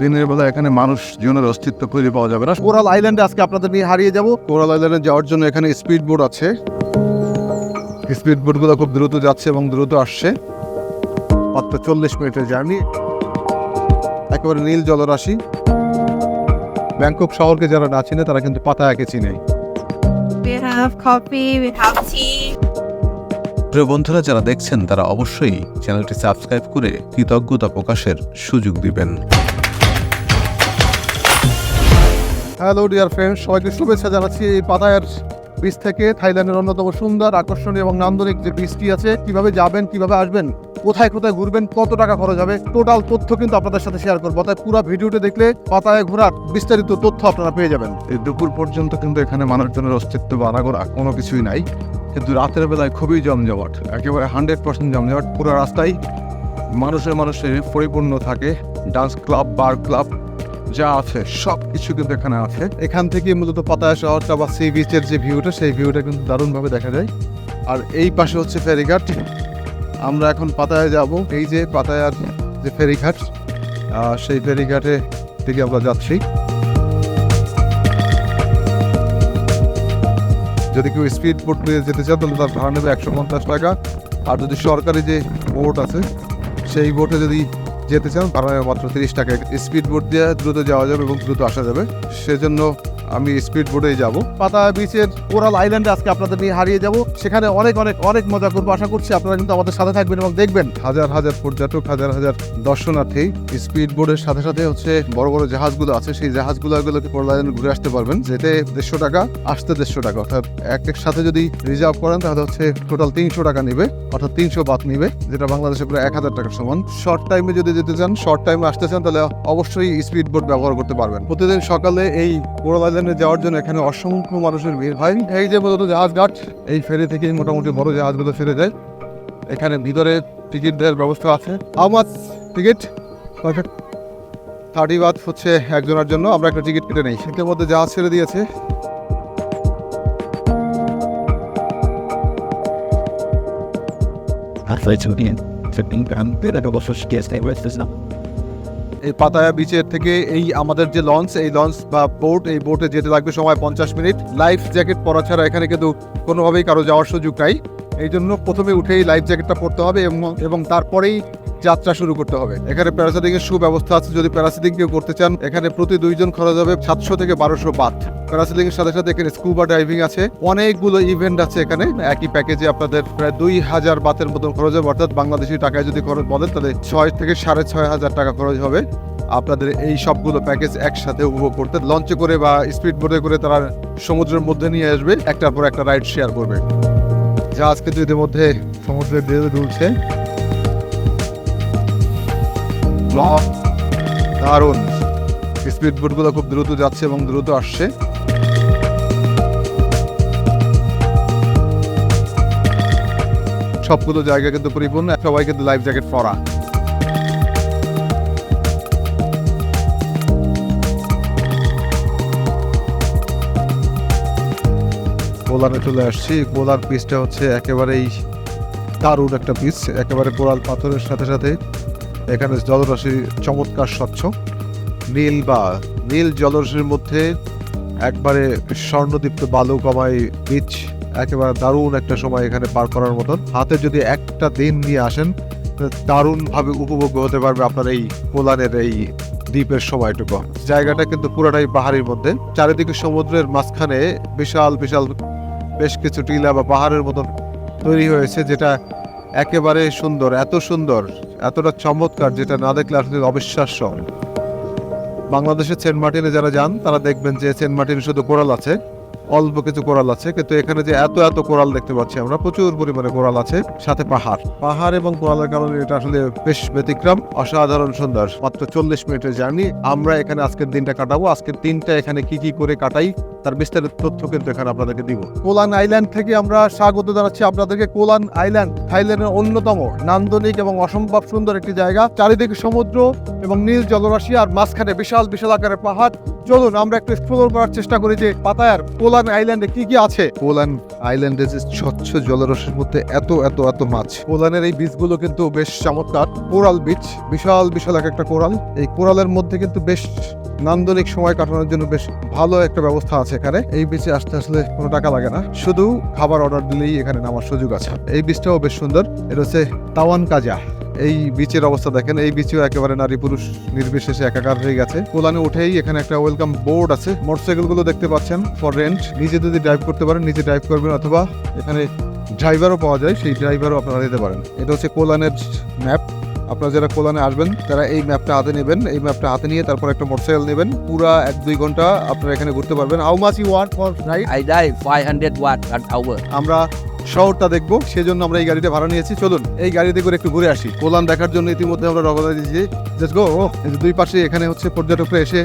দিনের বেলা এখানে মানুষ জীবনের অস্তিত্ব খুঁজে পাওয়া যাবে না। কোরাল আইল্যান্ডে আজকে আপনাদের নিয়ে হারিয়ে যাব। কোরাল আইল্যান্ডে যাওয়ার জন্য এখানে স্পিড বোট আছে। স্পিড বোটগুলো খুব দ্রুত যাচ্ছে এবং দ্রুত আসছে। মাত্র চল্লিশ মিনিটের জার্নি। একেবারে নীল জলরাশি। ব্যাংকক শহরকে যারা না চিনে তারা কিন্তু পাতা পাতায়াকে চিনে. প্রিয় বন্ধুরা যারা দেখছেন তারা অবশ্যই চ্যানেলটি সাবস্ক্রাইব করে কৃতজ্ঞতা প্রকাশের সুযোগ দিবেন। হ্যালো ডিয়ার ফ্রেন্ড সবাইকে শুভেচ্ছা জানাচ্ছি এই পাতায়ার বিচ থেকে, থাইল্যান্ডের অন্যতম সুন্দর, আকর্ষণীয় এবং নান্দনিক যে বিচটি আছে, কীভাবে যাবেন, কীভাবে আসবেন, কোথায় কোথায় ঘুরবেন, কত টাকা খরচ হবে টোটাল তথ্য কিন্তু আপনাদের সাথে শেয়ার করব। তাই পুরো ভিডিওটা দেখলে পাতায় ঘোরার বিস্তারিত তথ্য আপনারা পেয়ে যাবেন। এই দুপুর পর্যন্ত কিন্তু এখানে মানুষজনের অস্তিত্ব বা কোনো কিছুই নাই। কিন্তু রাতের বেলায় খুবই জমজমাট, একেবারে হান্ড্রেড পার্সেন্ট জমজমাট, পুরো রাস্তায় মানুষের মানুষের পরিপূর্ণ থাকে। ডান্স ক্লাব বার ক্লাব যা আছে সব কিছু কিন্তু এখানে আছে। এখান থেকে মূলত পাতায়া শহরটা বা সি বিচের যে ভিউটা সেই ভিউটা কিন্তু দারুণভাবে দেখা যায়। আর এই পাশে হচ্ছে ফেরিঘাট। আমরা এখন পাতায়ায় যাব। এই যে পাতায়ার যে ফেরিঘাট সেই ফেরিঘাটে থেকে আমরা যাচ্ছি। যদি কেউ স্পিড বোট নিয়ে যেতে চান তাহলে তার ভাড়া নেবে একশো পঞ্চাশ টাকা। আর যদি সরকারি যে বোট আছে, সেই বোটে যদি যেতে চান নেবে মাত্র তিরিশ টাকা স্পিড বোট দিয়ে দ্রুত যাওয়া যাবে এবং দ্রুত আসা যাবে। সেজন্য আমি স্পিড বোটেই যাব। পাতায়া বিচের কোরাল আইল্যান্ডে আজকে আপনাদের নিয়ে হারিয়ে যাব। সেখানে অনেক অনেক অনেক মজা করব। আশা করছি আপনারা কিন্তু আমাদের সাথে থাকবেন এবং দেখবেন। হাজার হাজার পর্যটক, হাজার হাজার দর্শনার্থী স্পিড বোটের সাথে সাথে হচ্ছে বড় বড় জাহাজগুলো আছে। সেই জাহাজগুলো গুলোকে কোরাল আইল্যান্ড ঘুরে আসতে পারবেন। যেতে দেড়শো টাকা, আসতে দেড়শো টাকা। অর্থাৎ এক এক সাথে যদি রিজার্ভ করেন, তাহলে হচ্ছে টোটাল তিনশো টাকা নেবে। অর্থাৎ তিনশো বাদ নিবে, যেটা বাংলাদেশে প্রায় এক হাজার টাকার সমান। শর্ট টাইমে যদি যেতে চান, শর্ট টাইমে আসতে চান, তাহলে অবশ্যই স্পিড বোট ব্যবহার করতে পারবেন। প্রতিদিন সকালে এই কোরাল আইল্যান্ডে যাওয়ার জন্য এখানে অসংখ্য মানুষের ভিড় হয়। এই যে মূলত জাহাজ ঘাট এই ফেরি থেকেই মোটামুটি বড় জাহাজগুলো ফিরে যায়। এখানে ভিতরে টিকিট দেওয়ার ব্যবস্থা আছে। আমার টিকিট থার্টি বাদ হচ্ছে একজনের জন্য আমরা একটা টিকিট কেটে নেই। শীতের মধ্যে জাহাজ ছেড়ে দিয়েছে। Afternoon, Fördinkan, Pedagogo förskriver sig এই পাতায়া বিচের থেকে এই আমাদের যে লঞ্চ এই লঞ্চ বা বোট এই বোটে যেতে লাগবে সময় পঞ্চাশ মিনিট। লাইফ জ্যাকেট পরা ছাড়া এখানে কিন্তু কোনোভাবেই কারও যাওয়ার সুযোগ নাই। এই জন্য প্রথমে উঠেই লাইফ জ্যাকেটটা পরতে হবে এবং এবং তারপরেই যাত্রা শুরু করতে হবে। এখানে প্যারাসেলিং এর সুব্যবস্থা আছে। যদি প্যারাসেলিং কেউ করতে চান, এখানে প্রতি দুইজন খরচ হবে সাতশো থেকে বারোশো বাত। প্যারাসেলিং এর সাথে সাথে এখানে স্কুবা ডাইভিং আছে। অনেকগুলো ইভেন্ট আছে এখানে। একই প্যাকেজে আপনাদের প্রায় দুই হাজার বাতের মতন খরচ হবে। অর্থাৎ বাংলাদেশি টাকায় যদি খরচ বলেন, তাহলে ছয় থেকে সাড়ে ছয় হাজার টাকা খরচ হবে আপনাদের এই সবগুলো প্যাকেজ একসাথে উপভোগ করতে। লঞ্চে করে বা স্পিড বোটে করে তারা সমুদ্রের মধ্যে নিয়ে আসবে। একটার পর একটা রাইড শেয়ার করবে। জাহাজ কিন্তু ইতিমধ্যে সমুদ্রের ঢেউ দুলছে দারুণ। স্পিড বোটগুলো খুব দ্রুত যাচ্ছে এবং দ্রুত আসছে। সবগুলো জায়গা কিন্তু পরিপূর্ণ, সবাই কিন্তু লাইফ জ্যাকেট পরা। কোলারে চলে আসছি। কোলার পিচটা হচ্ছে একেবারেই দারুণ একটা পিচ একেবারে কোরাল পাথরের সাথে সাথে। এখানে জলরাশি চমৎকার স্বচ্ছ। নীল বা নীল জলরাশির মধ্যে একবারে স্বর্ণদীপ্ত বালু কমাই বিচ, একেবারে দারুণ একটা সময় এখানে পার করার মতন। হাতে যদি একটা দিন নিয়ে আসেন দারুণভাবে উপভোগ্য হতে পারবে আপনার এই কোলানের এই দ্বীপের সময়টুকু। জায়গাটা কিন্তু পুরোটাই পাহাড়ের মধ্যে। চারিদিকে সমুদ্রের মাঝখানে বিশাল বিশাল বেশ কিছু টিলা বা পাহাড়ের মতন তৈরি হয়েছে, যেটা একেবারে সুন্দর, এত সুন্দর, এতটা চমৎকার, যেটা না দেখলে আসলে অবিশ্বাস্য। বাংলাদেশের সেন্ট মার্টিনে যারা যান, তারা দেখবেন যে সেন্ট মার্টিনে শুধু কোরাল আছে। অল্প কিছু কোরাল আছে, কিন্তু এখানে যে এত এত কোরাল দেখতে পাচ্ছি আমরা, প্রচুর পরিমাণে কোরাল আছে, সাথে পাহাড়। পাহাড় এবং কোরালের কারণে এটা আসলে বেশ ব্যতিক্রম, অসাধারণ সুন্দর। মাত্র চল্লিশ মিনিটের জার্নি, আমরা এখানে আজকের দিনটা কাটাবো। আজকের দিনটা এখানে কি কি করে কাটাই, তার বিস্তারিত তথ্য কিন্তু এখানে আপনাদেরকে দিব। কোলান আইল্যান্ড থেকে আমরা স্বাগত জানাচ্ছি আপনাদেরকে। কোলান আইল্যান্ড, থাইল্যান্ডের অন্যতম নান্দনিক এবং অসম্ভব সুন্দর একটি জায়গা। চারিদিকে সমুদ্র এবং নীল জলরাশি, আর মাঝখানে বিশাল বিশাল আকারের পাহাড়। চলুন, আমরা একটু এক্সপ্লোর করার চেষ্টা করি যে পাতায়ার কোলান কোলান আইল্যান্ডে কি কি আছে? কোলান আইল্যান্ডে যে স্বচ্ছ জলরসের মধ্যে এত এত এত মাছ। কোলানের এই বীজগুলো কিন্তু বেশ চমৎকার। কোরাল বীজ, বিশাল বিশাল এক একটা কোরাল। এই কোরালের মধ্যে কিন্তু বেশ নান্দনিক সময় কাটানোর জন্য বেশ ভালো একটা ব্যবস্থা আছে এখানে। এই বিচে আসতে আসলে কোনো টাকা লাগে না। শুধু খাবার অর্ডার দিলেই এখানে নামার সুযোগ আছে। এই বীজটাও বেশ সুন্দর। এটা হচ্ছে তাওয়ান কাজা। এই বিচের অবস্থা দেখেন, এই বিচেও একেবারে নারী পুরুষ নির্বিশেষে একাকার হয়ে গেছে। কোলানে উঠেই এখানে একটা ওয়েলকাম বোর্ড আছে। মোটরসাইকেলগুলো দেখতে পাচ্ছেন ফর রেন্ট নিজে যদি ড্রাইভ করতে পারেন, নিজে ড্রাইভ করবেন, অথবা এখানে ড্রাইভারও পাওয়া যায়, সেই ড্রাইভারও আপনারা দিতে পারেন। এটা হচ্ছে কোলানের ম্যাপ আপনারা যারা কোলানে আসবেন তারা এই ম্যাপটা হাতে নেবেন। এই ম্যাপটা হাতে নিয়ে তারপর একটা মোটরসাইকেল নেবেন। পুরা এক দুই ঘণ্টা আপনারা এখানে ঘুরতে পারবেন। How much you for ride die die 500 watt per hour আমরা শহরটা দেখব সেই জন্য আমরা এই গাড়িটা ভাড়া নিয়েছি। চলুন এই গাড়িতে করে একটু ঘুরে আসি। কোলান দেখার জন্য ইতিমধ্যে আমরা রওনা দিয়েছি। গো দুই পাশে এখানে হচ্ছে পর্যটকরা এসে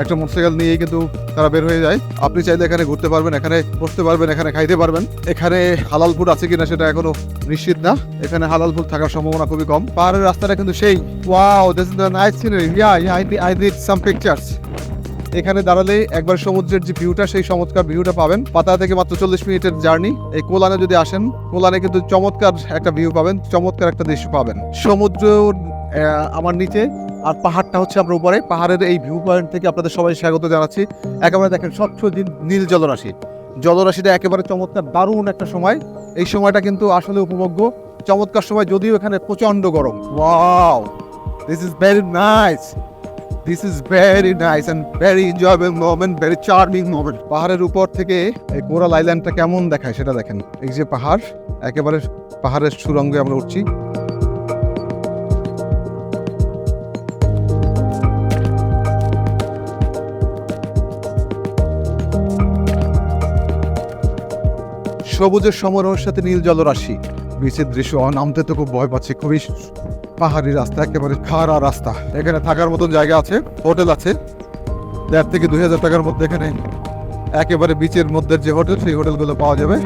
একটা মোটরসাইকেল নিয়ে কিন্তু তারা বের হয়ে যায়। আপনি চাইলে এখানে ঘুরতে পারবেন, এখানে বসতে পারবেন, এখানে খাইতে পারবেন। এখানে হালাল ফুড আছে কিনা সেটা এখনও নিশ্চিত না। এখানে হালাল ফুড থাকার সম্ভাবনা খুবই কম। পাহাড়ের রাস্তাটা কিন্তু সেই wow this is the nice scenery I I need some pictures এখানে দাঁড়ালে একবার সমুদ্রের যে ভিউটা সেই চমৎকার ভিউটা পাবেন। পাতা থেকে মাত্র চল্লিশ মিনিটের জার্নি এই কোলানে যদি আসেন, কোলানে কিন্তু চমৎকার একটা ভিউ পাবেন, চমৎকার একটা দৃশ্য পাবেন। সমুদ্র আমার নিচে আর পাহাড়টা হচ্ছে আমরা উপরে। পাহাড়ের এই ভিউ পয়েন্ট থেকে আপনাদের সবাই স্বাগত জানাচ্ছি। একেবারে দেখেন, স্বচ্ছ নীল- জলরাশি। জলরাশিটা একেবারে চমৎকার, দারুণ একটা সময়। এই সময়টা কিন্তু আসলে উপভোগ্য। চমৎকার সময় যদিও এখানে প্রচণ্ড গরম। Wow this is very nice this is very nice and very enjoyable moment very charming moment পাহাড়ের উপর থেকে এই কোরাল আইল্যান্ডটা কেমন দেখায় সেটা দেখেন। এই যে পাহাড়, একেবারে পাহাড়ের সুরঙ্গে আমরা উঠছি। সবুজের সমারোহের সাথে নীল জলরাশি। বিচের দৃশ্য নামতে তো খুব ভয় পাচ্ছি, খুবই পাহাড়ি রাস্তা, একেবারে খাড়া রাস্তা। এখানে থাকার মতন জায়গা আছে, হোটেল আছে। দেড় থেকে দুই হাজার টাকার মধ্যে এখানে একেবারে বিচের মধ্যে যে হোটেল, সেই হোটেলগুলো পাওয়া যাবে।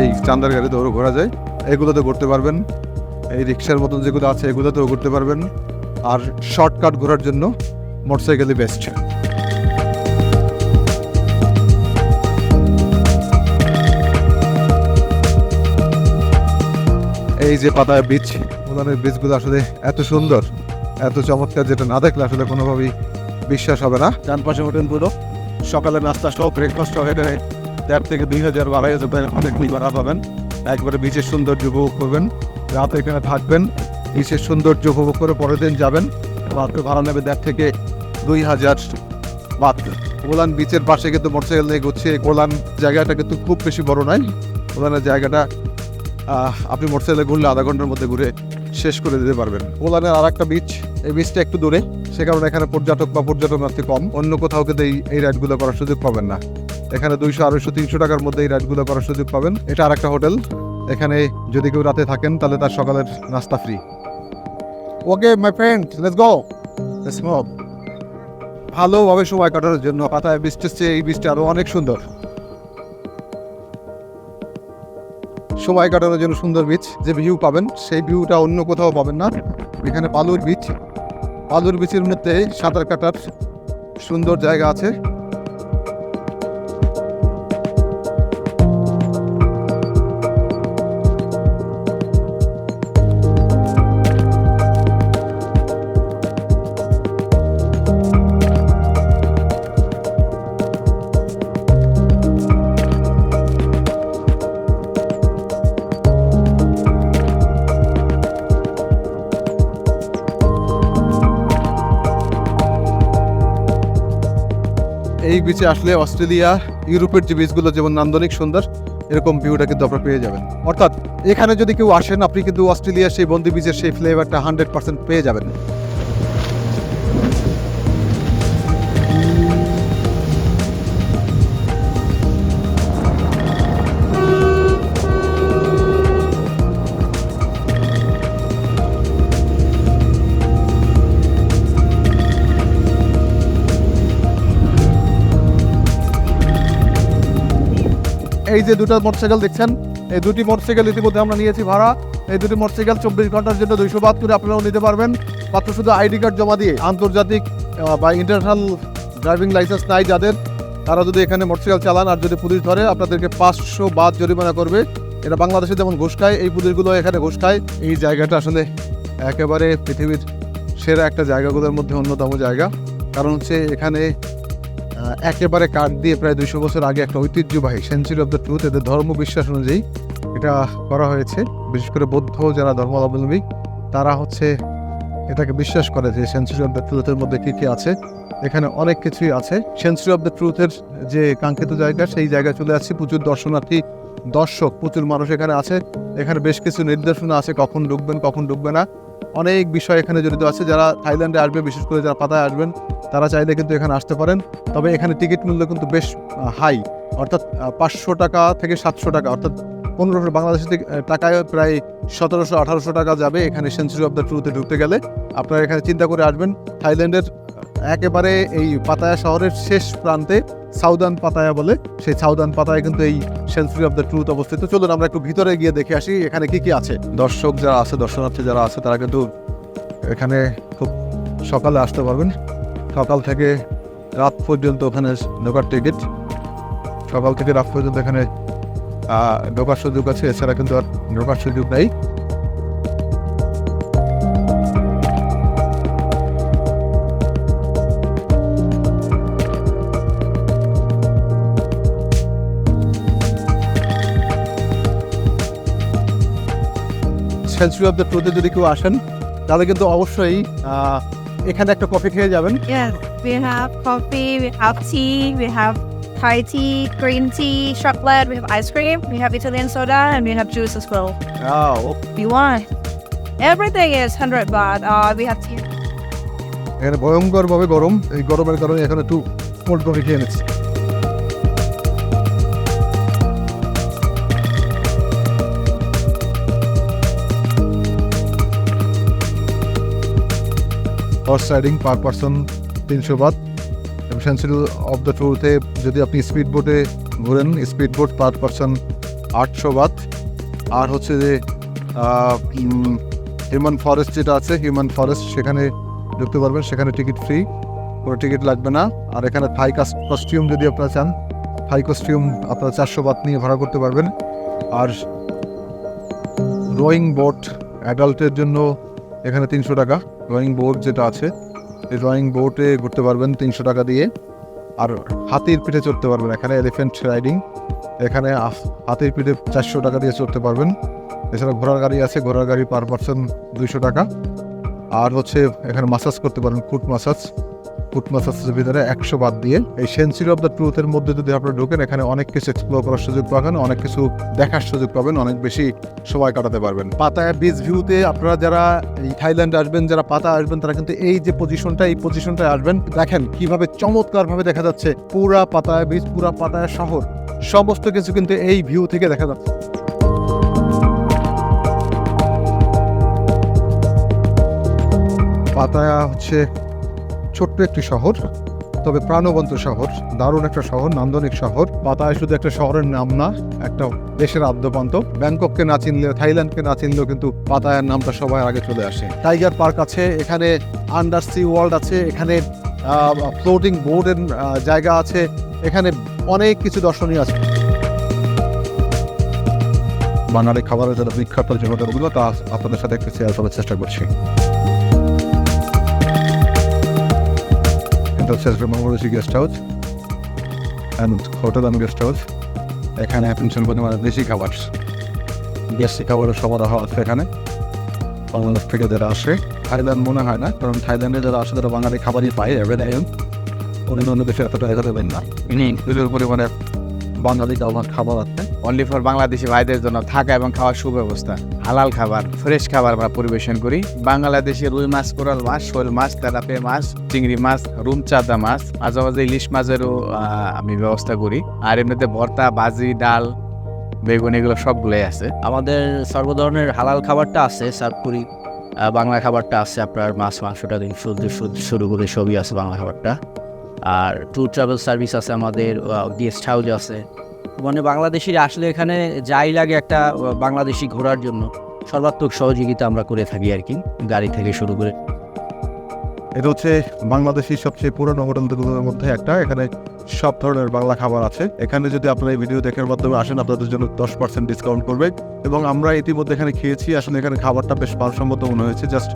এই চান্দার গাড়িতে ওরও ঘোরা যায়। এগুলোতে ঘুরতে পারবেন। এই রিক্সার মতন যেগুলো আছে, এগুলোতেও ঘুরতে পারবেন। আর শর্টকাট ঘোরার জন্য মোটরসাইকেলই বেস্ট এই যে পাতায় বীজ উলানের বীজগুলো আসলে এত সুন্দর, এত চমৎকার যেটা না দেখলে আসলে কোনোভাবেই বিশ্বাস হবে না। ডান পাশে হোটেলগুলো সকালে নাস্তা সব ব্রেকফাস্ট সহ এখানে দেড় থেকে দুই হাজার বারো হাজার অনেক ভাড়া পাবেন। একবারে বিচের সৌন্দর্য উপভোগ করবেন, রাতে এখানে থাকবেন বিচের সৌন্দর্য উপভোগ করে পরের দিন যাবেন রাত্রে ভাড়া নেবে দেড় থেকে দুই হাজার বাদ কোলান বিচের পাশে কিন্তু মোটরসাইকেল নিয়ে ঘুরছে কোলান জায়গাটা কিন্তু খুব বেশি বড় নয় কোলানের জায়গাটা আপনি মোটরসাইকেলে ঘুরলে আধা ঘণ্টার মধ্যে ঘুরে শেষ করে দিতে পারবেন। কোলানের আর একটা বিচ এই বিচটা একটু দূরে। সে কারণে এখানে পর্যটক বা পর্যটনার্থী কম। অন্য কোথাও কিন্তু এই রাইডগুলো করার সুযোগ পাবেন না। এখানে দুইশো, আড়াইশো, তিনশো টাকার মধ্যে এই রাইডগুলো করার সুযোগ পাবেন। এটা আর একটা হোটেল। এখানে যদি কেউ রাতে থাকেন, তাহলে তার সকালের নাস্তা free okay my friend let's go let's move ভালোভাবে সময় কাটানোর জন্য পাতায় বৃষ্টির চেয়ে এই বৃষ্টি আরও অনেক সুন্দর। সময় কাটানোর জন্য সুন্দর বিচ যে ভিউ পাবেন, সেই ভিউটা অন্য কোথাও পাবেন না। এখানে পালুর বিচ পালুর বিচের মধ্যে সাঁতার কাটার সুন্দর জায়গা আছে। এই বিচে আসলে অস্ট্রেলিয়া, ইউরোপের যে বিচগুলো যেমন নান্দনিক সুন্দর, এরকম ভিউটা কিন্তু আপনারা পেয়ে যাবেন। অর্থাৎ, এখানে যদি কেউ আসেন, আপনি কিন্তু অস্ট্রেলিয়ার সেই বন্দি বিচের সেই ফ্লেভারটা হান্ড্রেড পার্সেন্ট পেয়ে যাবেন। এই যে দুটো মোটরসাইকেল দেখছেন, এই দুটি মোটরসাইকেল ইতিমধ্যে আমরা নিয়েছি ভাড়া। এই দুটি মোটরসাইকেল চব্বিশ ঘণ্টার জন্য দুইশো করে আপনারাও নিতে পারবেন। মাত্র শুধু আইডি কার্ড জমা দিয়ে আন্তর্জাতিক বা ইন্টারন্যাশনাল ড্রাইভিং লাইসেন্স নাই যাদের, তারা যদি এখানে মোটরসাইকেল চালান আর যদি পুলিশ ধরে, আপনাদেরকে পাঁচশো বাদ জরিমানা করবে। এটা বাংলাদেশে যেমন ঘুষ খায়, এই পুলিশগুলো এখানে ঘুষ খায়। এই জায়গাটা আসলে একেবারে পৃথিবীর সেরা একটা জায়গাগুলোর মধ্যে অন্যতম জায়গা। কারণ হচ্ছে এখানে একেবারে কাঠ দিয়ে প্রায় দুইশো বছর আগে একটা ঐতিহ্যবাহী সেঞ্চুরি অফ দ্য ট্রুথ, এদের ধর্ম বিশ্বাস অনুযায়ী এটা করা হয়েছে। বিশেষ করে বৌদ্ধ যারা ধর্মাবলম্বী, তারা হচ্ছে এটাকে বিশ্বাস করে যে সেঞ্চুরি অফ দ্য ট্রুথের মধ্যে কী কী আছে। এখানে অনেক কিছুই আছে। সেঞ্চুরি অফ দ্য ট্রুথের যে কাঙ্ক্ষিত জায়গা, সেই জায়গায় চলে আসছে। প্রচুর দর্শনার্থী, দর্শক, প্রচুর মানুষ এখানে আছে। এখানে বেশ কিছু নির্দেশনা আছে, কখন ঢুকবেন কখন ঢুকবে না। অনেক বিষয় এখানে জড়িত আছে। যারা থাইল্যান্ডে আসবে বিশেষ করে যারা পাতায় আসবেন, তারা চাইলে কিন্তু এখানে আসতে পারেন। তবে এখানে টিকিট মূল্য কিন্তু বেশ হাই অর্থাৎ পাঁচশো টাকা থেকে সাতশো টাকা, অর্থাৎ পনেরোশো বাংলাদেশের টাকায় প্রায় সতেরোশো আঠারোশো টাকা যাবে এখানে সেঞ্চুরি অফ দ্য ট্রুতে ঢুকতে গেলে। আপনারা এখানে চিন্তা করে আসবেন, থাইল্যান্ডের একেবারে এই পাতায়া শহরের শেষ প্রান্তে, সাউদার্ন পাতায়া বলে। সেই সাউদার্ন পাতায় কিন্তু এই সেঞ্চুরি অফ দ্য ট্রুথ অবস্থিত। চলুন আমরা একটু ভিতরে গিয়ে দেখে আসি এখানে কি কি আছে। দর্শক যারা আছে, দর্শনার্থী যারা আছে, তারা কিন্তু এখানে খুব সকালে আসতে পারবেন। সকাল থেকে রাত পর্যন্ত ওখানে ঢোকার টিকিট। সকাল থেকে রাত পর্যন্ত এখানে ঢোকার সুযোগ আছে। এছাড়া কিন্তু আর ঢোকার সুযোগ নেই। সেঞ্চুরি অফ দ্য ট্রুথে যদি কেউ আসেন তাহলে কিন্তু অবশ্যই আহ, এখানে একটা কফি খেয়ে যাবেন Yes, we have coffee, we have tea, we have Thai tea, green tea, chocolate, we have ice cream, we have Italian soda, and we have juice as well. If you want. Everything is 100 baht. Uh, we have tea. এখানে ভয়ঙ্করভাবে গরম এই গরমের কারণে এখানে একটু cold coffee খেয়ে নিচ্ছি হর্স রাইডিং পার পার্সন তিনশো বাদ। সেঞ্চুরি অফ দ্য ট্যুরতে যদি আপনি স্পিড বোটে ঘুরেন স্পিড বোট পার পার্সন আটশো বাদ। আর হচ্ছে যে হিউম্যান ফরেস্ট যেটা আছে হিউম্যান ফরেস্ট সেখানে ঢুকতে পারবেন, সেখানে টিকিট ফ্রি কোনো টিকিট লাগবে না। আর এখানে থাই কস্টিউম যদি আপনারা চান থাই কস্টিউম আপনারা চারশো বাত নিয়ে ভাড়া করতে পারবেন। আর রোয়িং বোট অ্যাডাল্টের জন্য এখানে তিনশো টাকা। রোয়িং বোট যেটা আছে, এই ড্রয়িং বোটে ঘুরতে পারবেন তিনশো টাকা দিয়ে। আর হাতির পিঠে চড়তে পারবেন, এখানে এলিফেন্ট রাইডিং এখানে হাতির পিঠে চারশো টাকা দিয়ে চড়তে পারবেন। এছাড়া ঘোড়ার গাড়ি আছে, ঘোড়ার গাড়ি পার পারসন দুইশো টাকা। আর হচ্ছে এখানে মাসাজ করতে পারেন ফুট মাসাজ ফুট মাসাজের ভিতরে একশো বাদ দিয়ে এই সেঞ্চুরি অফ দ্য ট্রুথের মধ্যে যদি আপনারা ঢোকেন, এখানে অনেক কিছু এক্সপ্লোর করার সুযোগ পাবেন, অনেক কিছু দেখার সুযোগ পাবেন, অনেক বেশি সময় কাটাতে পারবেন। পাতায়া বিচ ভিউতে আপনারা যারা এই থাইল্যান্ডে আসবেন, যারা পাতা আসবেন, তারা কিন্তু এই যে পজিশনটা এই পজিশনটায় আসবেন। দেখেন কীভাবে চমৎকারভাবে দেখা যাচ্ছে, পুরা পাতায়া বিচ পুরা পাতায়া শহর। সমস্ত কিছু কিন্তু এই ভিউ থেকে দেখা যাচ্ছে। পাতায়া হচ্ছে ছোট্ট একটি শহর, তবে প্রাণবন্ত শহর, দারুণ একটা শহর, নান্দনিক শহর। পাতায় শুধু একটা শহরের নাম না, একটা দেশের আদ্যপান্ত। ব্যাংকককে না চিনলেও, থাইল্যান্ডকে না চিনলেও কিন্তু পাতায়ার নামটা সবাই আগে চলে আসে। টাইগার পার্ক আছে, এখানে আন্ডার সি ওয়ার্ল্ড আছে, এখানে ফ্লোটিং বোর্ডের জায়গা আছে, এখানে অনেক কিছু দর্শনীয় আছে। বাঙালি খাবারের যারা বিখ্যাত হোটেলগুলো, তা আপনাদের সাথে একটু শেয়ার করার চেষ্টা করছি। এটা হচ্ছে Bangladeshi guest house and hotel and guest house এখানে পেনশন পরিমাণে দেশি খাবার দেশি খাবারের সমারোহ আছে এখানে। বাংলাদেশ থেকে যারা আসে থাইল্যান্ড মনে হয় না কারণ থাইল্যান্ডে যারা আসে তারা বাঙালি খাবারই পায় এভরি টাইম অন্য অন্য দেশে এতটা এগোতে পারেন না। ইনি প্রচুর পরিমাণে বাঙালি খাবার খাবার আছে। অনলি ফর বাংলাদেশি ভাইদের জন্য থাকা এবং খাওয়ার সুব্যবস্থা। হালাল খাবার, ফ্রেশ খাবার আমরা পরিবেশন করি। বাংলাদেশি রুই মাছ, কোরাল মাছ, শোল মাছ তেলাপে মাছ, চিংড়ি মাছ রুমচাঁদা মাছ, মাঝে মাঝে ইলিশ মাছেরও আমি ব্যবস্থা করি। আর এমনিতে ভর্তা, ভাজি, ডাল, বেগুন এগুলো সবগুলোই আছে। আমাদের সর্ব ধরনের হালাল খাবারটা আছে সার্ভ করি বাংলা খাবারটা আছে, আপনার মাছ, মাংসটা শুদ্ধ শুরু করে সবই আছে বাংলা খাবারটা। আর ট্যুর ট্রাভেল সার্ভিস আছে আমাদের গেস্ট হাউস আছে। মানে বাংলাদেশিরা আসলে এখানে যাই লাগে একটা বাংলাদেশি ঘোরার জন্য। সর্বাত্মক সহযোগিতা আমরা করে থাকি আর কি গাড়ি থেকে শুরু করে। এটা হচ্ছে বাংলাদেশের সবচেয়ে পুরনো হোটেলগুলোর মধ্যে একটা। এখানে সব ধরনের বাংলা খাবার আছে। এখানে যদি আপনারা এই ভিডিও দেখার মাধ্যমে আসেন আপনাদের জন্য দশ পার্সেন্ট ডিসকাউন্ট করবে। এবং আমরা ইতিমধ্যে এখানে খেয়েছি আসলে এখানে খাবারটা বেশ মানসম্মত মনে হয়েছে। জাস্ট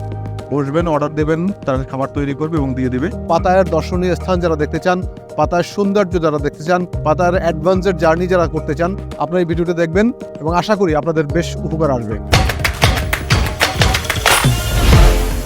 বসবেন অর্ডার দেবেন তারা খাবার তৈরি করবে এবং দিয়ে দিবে। পাতায়ের দর্শনীয় স্থান যারা দেখতে চান পাতার সৌন্দর্য যারা দেখতে চান, পাতার অ্যাডভান্সের জার্নি যারা করতে চান, আপনারা এই ভিডিওটা দেখবেন এবং আশা করি আপনাদের বেশ উপকার আসবে।